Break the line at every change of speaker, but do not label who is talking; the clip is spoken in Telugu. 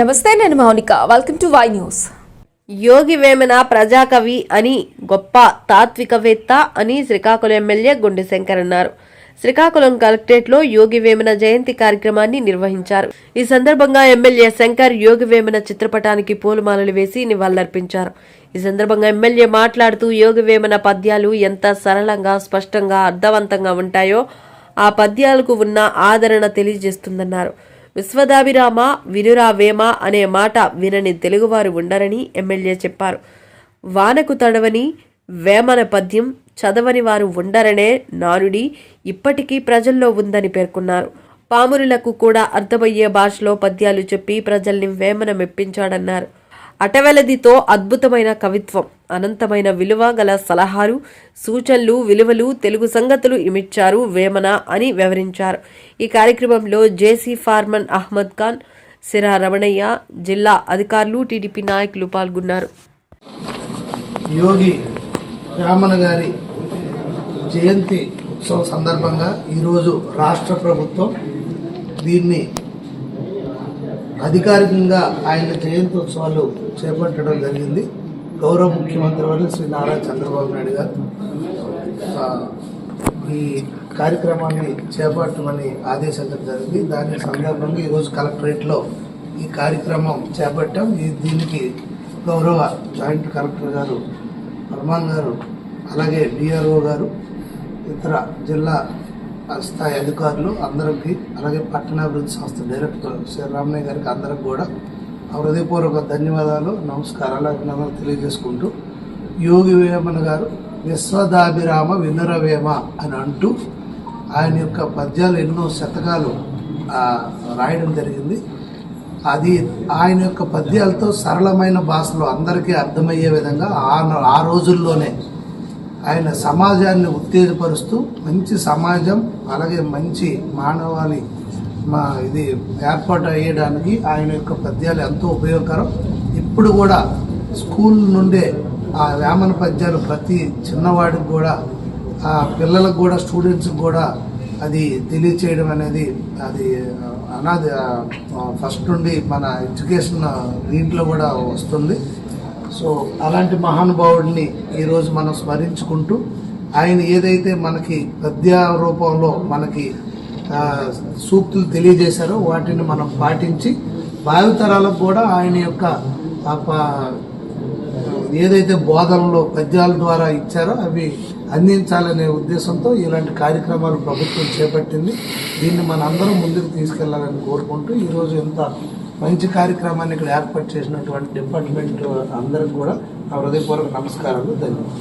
నమస్తే నేను Mounika. Welcome to Y news
Yogi Vemana ప్రజాకవి అని గొప్ప తాత్వికవేత్త అని శ్రీకాకుళం ఎమ్మెల్యే గుండె శంకర్ అన్నారు. శ్రీకాకుళం కలెక్టరేట్లో యోగి వేమన జయంతి కార్యక్రమాన్ని నిర్వహించారు. ఈ సందర్భంగా ఎమ్మెల్యే శంకర్ యోగి వేమన చిత్రపటానికి పూలమాలలు వేసి నివాళులర్పించారు. ఈ సందర్భంగా ఎమ్మెల్యే మాట్లాడుతూ యోగి వేమన పద్యాలు ఎంత సరళంగా స్పష్టంగా అర్థవంతంగా ఉంటాయో ఆ పద్యాలకు ఉన్న ఆదరణ తెలియజేస్తుందన్నారు. విశ్వదాభిరామ వినురా వేమ అనే మాట వినని తెలుగువారు ఉండరని ఎమ్మెల్యే చెప్పారు. వానకు తడవని వేమన పద్యం చదవని వారు ఉండరనే నానుడి ఇప్పటికీ ప్రజల్లో ఉందని పేర్కొన్నారు. పామురులకు కూడా అర్థమయ్యే భాషలో పద్యాలు చెప్పి ప్రజల్ని వేమన మెప్పించాడన్నారు. అటవెలదితో అద్భుతమైన కవిత్వం అనంతమైన విలువ గల సలహాలు సూచనలు విలువలు తెలుగు సంగతులు ఇమిచ్చారు వేమన అని వివరించారు. ఈ కార్యక్రమంలో జేసీ ఫార్మన్ అహ్మద్ ఖాన్ సిరా రమణయ్య జిల్లా అధికారులు టీడీపీ నాయకులు పాల్గొన్నారు.
యోగి రామన్ గారి జయంతి ఉత్సవం సందర్భంగా ఈరోజు రాష్ట్ర ప్రభుత్వం దీన్ని అధికారికంగా ఆయన జయంతి ఉత్సవాలు చేపట్టడం జరిగింది. గౌరవ ముఖ్యమంత్రి వారు శ్రీ నారా చంద్రబాబు నాయుడు గారు. ఈ కార్యక్రమాన్ని చేపట్టమని ఆదేశించడం జరిగింది. దాని సందర్భంగా ఈరోజు కలెక్టరేట్లో ఈ కార్యక్రమం చేపట్టాం. ఈ దీనికి గౌరవ జాయింట్ కలెక్టర్ గారు హనుమాన్ గారు అలాగే డిఆర్ఓ గారు ఇతర జిల్లా స్థాయి అధికారులు అందరికీ అలాగే పట్టణాభివృద్ధి సంస్థ డైరెక్టర్ శ్రీ రామయ్య గారికి అందరికి కూడా హృదయపూర్వక ధన్యవాదాలు నమస్కారాలు అభినందనలు తెలియజేసుకుంటూ యోగి వేమన గారు విశ్వదాభిరామ వినురవేమ అని అంటూ ఆయన యొక్క పద్యాలు ఎన్నో శతకాలు రాయడం జరిగింది. అది ఆయన యొక్క పద్యాలతో సరళమైన భాషలో అందరికీ అర్థమయ్యే విధంగా ఆ ఆ రోజుల్లోనే ఆయన సమాజాన్ని ఉత్తేజపరుస్తూ మంచి సమాజం అలాగే మంచి మానవాళి మా ఇది ఏర్పాటు అయ్యడానికి ఆయన యొక్క పద్యాలు ఎంతో ఉపయోగకరం. ఇప్పుడు కూడా స్కూల్ నుండే ఆ వేమన పద్యాలు ప్రతి చిన్నవాడికి కూడా ఆ పిల్లలకు కూడా స్టూడెంట్స్కి కూడా అది తెలియచేయడం అనేది అది అనాది ఫస్ట్ నుండి మన ఎడ్యుకేషన్ దీంట్లో కూడా వస్తుంది. సో అలాంటి మహానుభావుడిని ఈరోజు మనం స్మరించుకుంటూ ఆయన ఏదైతే మనకి పద్య రూపంలో మనకి సూక్తులు తెలియజేశారో వాటిని మనం పాటించి భావితరాలకు కూడా ఆయన యొక్క ఏదైతే బోధనలో పద్యాల ద్వారా ఇచ్చారో అవి అందించాలనే ఉద్దేశంతో ఇలాంటి కార్యక్రమాలు ప్రభుత్వం చేపట్టింది. దీన్ని మనందరం ముందుకు తీసుకెళ్ళాలని కోరుకుంటూ ఈరోజు ఎంత మంచి కార్యక్రమాన్ని ఇక్కడ ఏర్పాటు చేసినటువంటి డిపార్ట్మెంట్ అందరికి కూడా నా హృదయపూర్వక నమస్కారాలు ధన్యవాదాలు.